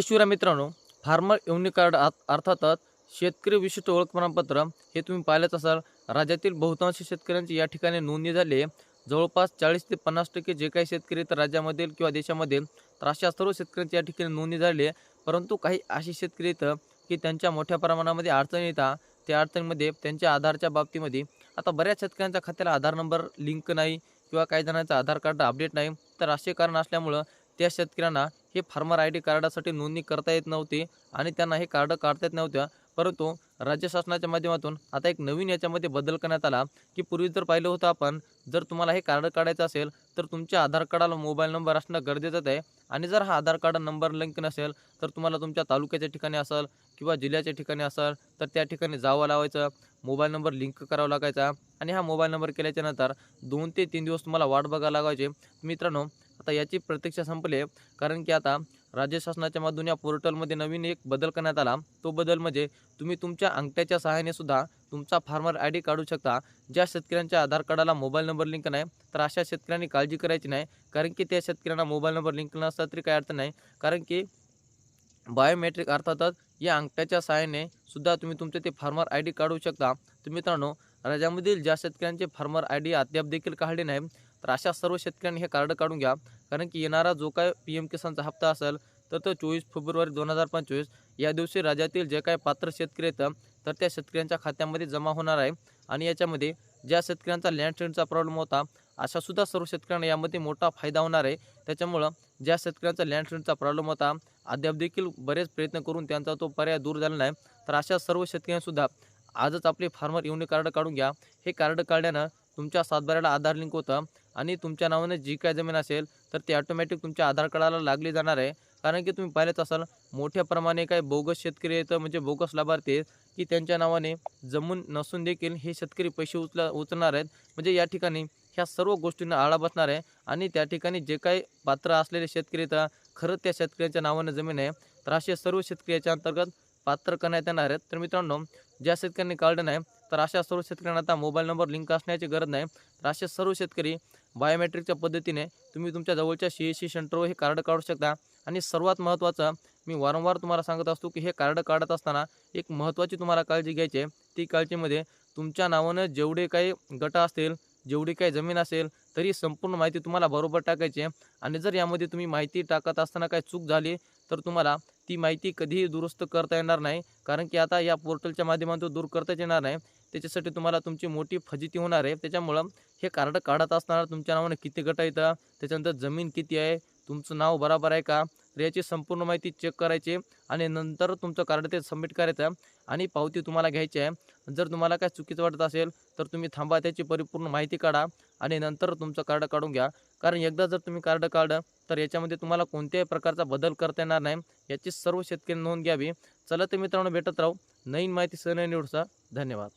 त्याशिवाय मित्रांनो farmer unique card अर्थातच शेतकरी विशिष्ट ओळख प्रमाणपत्र हे तुम्ही पाहिलंच असाल. राज्यातील बहुतांश शेतकऱ्यांची या ठिकाणी नोंदणी झाली आहे. जवळपास चाळीस ते पन्नास टक्के जे काही शेतकरी तर राज्यामधील किंवा देशामध्ये तर अशा सर्व शेतकऱ्यांची या ठिकाणी नोंदणी झाली आहे. परंतु काही असे शेतकरी येतं की त्यांच्या मोठ्या प्रमाणामध्ये अडचणी येतात त्या अडचणीमध्ये त्यांच्या आधारच्या बाबतीमध्ये आता बऱ्याच शेतकऱ्यांच्या खात्याला आधार नंबर लिंक नाही किंवा काही जणांचं आधार कार्ड अपडेट नाही. तर असे कारण असल्यामुळं त्या शेतकऱ्यांना हे फार्मर आय डी कार्डासाठी नोंदणी करता येत नव्हती आणि त्यांना हे कार्ड काढता येत नव्हत्या. परंतु राज्य शासनाच्या माध्यमातून आता एक नवीन याच्यामध्ये बदल करण्यात आला की पूर्वी जर पाहिलं होतं आपण जर तुम्हाला हे कार्ड काढायचं असेल तर तुमच्या आधार कार्डाला मोबाईल नंबर असणं गरजेचंच आहे. आणि जर हा आधार कार्ड नंबर लिंक नसेल तर तुम्हाला तुमच्या तालुक्याच्या ठिकाणी असेल किंवा जिल्ह्याच्या ठिकाणी असेल तर त्या ठिकाणी जावं लावायचं. मोबाईल नंबर लिंक करावा लागायचा. आणि हा मोबाईल नंबर केल्याच्यानंतर दोन ते तीन दिवस तुम्हाला वाट बघायला लागायचे. मित्रांनो आता याची प्रतीक्षा संपली आहे. कारण की आता राज्य शासनाच्या मधून या पोर्टलमध्ये नवीन एक बदल करण्यात आला. तो बदल म्हणजे तुम्ही तुमच्या अंगठ्याच्या सहाय्याने सुद्धा तुमचा फार्मर आय डी काढू शकता. ज्या शेतकऱ्यांच्या आधार कार्डाला मोबाईल नंबर लिंक नाही तर अशा शेतकऱ्यांनी काळजी करायची नाही. कारण की त्या शेतकऱ्यांना मोबाईल नंबर लिंक नसला तरी काही अडचण नाही. कारण की बायोमेट्रिक अर्थातच या अंगठ्याच्या सहाय्याने सुद्धा तुम्ही तुमचे ते फार्मर आय डी काढू शकता. तर मित्रांनो राज्यामधील ज्या शेतकऱ्यांचे फार्मर आय डी अद्याप देखील काढले नाही तर अशा सर्व शेतकऱ्यांनी हे कार्ड काढून घ्या. कारण की येणारा जो काय पी एम किसानचा हप्ता असेल तर तो चोवीस फेब्रुवारी दोन हजार पंचवीस या दिवशी राज्यातील जे काही पात्र शेतकरी येतं तर त्या शेतकऱ्यांच्या खात्यामध्ये जमा होणार आहे. आणि याच्यामध्ये ज्या शेतकऱ्यांचा लँडस्लाईडचा प्रॉब्लेम होता अशासुद्धा सर्व शेतकऱ्यांना यामध्ये मोठा फायदा होणार आहे. त्याच्यामुळं ज्या शेतकऱ्यांचा लँड ट्रेनचा प्रॉब्लेम होता अद्याप देखील बरेच प्रयत्न करून त्यांचा तो पर्याय दूर झाला नाही. तर अशा सर्व शेतकऱ्यांसुद्धा आजच आपले फार्मर युनिक कार्ड काढून घ्या. हे कार्ड काढल्यानं तुमच्या सातबाऱ्याला आधार लिंक होतं आणि तुमच्या नावाने जी काय जमीन असेल तर ते ऑटोमॅटिक तुमच्या आधार कार्डाला लागली जाणार आहे. कारण की तुम्ही पाहिलेच असाल मोठ्या प्रमाणे काही बोगस शेतकरी येतं म्हणजे बोगस लाभार्थी आहेत की त्यांच्या नावाने जमून नसून देखील हे शेतकरी पैसे उचला उचलणार आहेत. म्हणजे या ठिकाणी ह्या सर्व गोष्टींना आळा बसणार आहे आणि त्या ठिकाणी जे काही पात्र असलेले शेतकरी तर खरंच त्या शेतकऱ्यांच्या नावाने जमीन आहे. तर असे सर्व शेतकऱ्याच्या अंतर्गत पात्र करण्यात येणार आहेत. तर मित्रांनो ज्या शेतकऱ्यांनी काढलं नाही तर अशा सर्व शेतकऱ्यांना आता मोबाईल नंबर लिंक असण्याची गरज नाही. तर असे सर्व शेतकरी बायोमेट्रिकच्या पद्धतीने तुम्ही तुमच्या जवळच्या सी एस सी सेंटरवर हे कार्ड काढू शकता. आणि सर्वात महत्त्वाचं मी वारंवार तुम्हाला सांगत असतो की हे कार्ड काढत असताना एक महत्त्वाची तुम्हाला काळजी घ्यायची आहे. ती काळजीमध्ये तुमच्या नावानं जेवढे काही गट असतील जेवढी काही जमीन असेल तरी संपूर्ण माहिती तुम्हाला बरोबर टाकायची आहे. आणि जर यामध्ये तुम्ही माहिती टाकत असताना काही चूक झाली तर तुम्हाला ती माहिती कधीही दुरुस्त करता येणार नाही. कारण की आता या पोर्टलच्या माध्यमातून दूर करताच येणार नाही. त्याच्यासाठी तुम्हाला तुमची मोठी फजिती होणार आहे. त्याच्यामुळं हे कार्ड काढत असताना तुमच्या नावाने किती गट येतं त्याच्यानंतर जमीन किती आहे? तुमचं नाव बरोबर आहे का? तर याची संपूर्ण माहिती चेक करायची आणि नंतर तुमचं कार्ड ते सबमिट करायचं आणि पावती तुम्हाला घ्यायची आहे. जर तुम्हाला काय चुकीचं वाटत असेल तर तुम्ही थांबा त्याची परिपूर्ण माहिती काढा आणि नंतर तुमचं कार्ड काढून घ्या. कारण एकदा जर तुम्ही कार्ड काढलं तर याच्यामध्ये तुम्हाला कोणत्याही प्रकारचा बदल करता येणार नाही. याची सर्व शेतकरी नोंद घ्यावी. चला तर मित्रांनो भेटत राहू. नवीन माहिती सह निवडसा धन्यवाद.